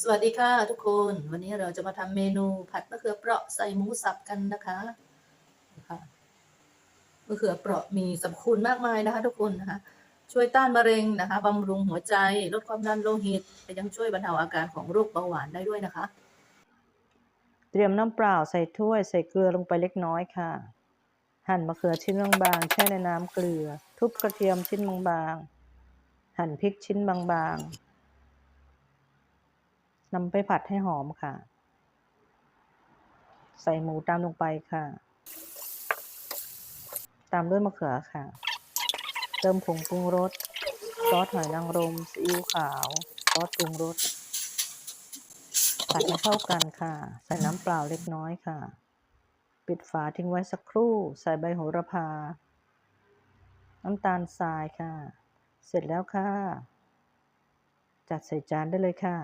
สวัสดีค่ะทุกคน วันนี้เราจะมาทำเมนูผัดมะเขือเปราะใส่หมูสับกันนะคะค่ะมะเขือเปราะมีสรรพคุณมากมายนะคะ ทุกคนนะคะ ช่วยต้านมะเร็งนะคะบำรุงหัวใจ ลดความดันโลหิตและยังช่วยบรรเทาอาการของโรคเบาหวานได้ด้วยนะคะ เตรียมน้ำเปล่าใส่ถ้วยใส่เกลือลงไปเล็กน้อยค่ะ หั่นมะเขือชิ้นบางๆแช่ในน้ำเกลือ ทุบกระเทียมชิ้นบางๆหั่นพริกชิ้นบางๆ นำไปผัดให้หอมค่ะ ใส่หมูตามลงไปค่ะ ตามด้วยมะเขือค่ะ เติมผงปรุงรส ซอสหอยนางรม ซีอิ๊วขาว ซอสปรุงรส ผัดให้เข้ากันค่ะ ใส่น้ำเปล่าเล็กน้อยค่ะ ปิดฝาทิ้งไว้สักครู่ ใส่ใบโหระพา น้ำตาลทรายค่ะ เสร็จแล้วค่ะ จัดใส่จานได้เลยค่ะ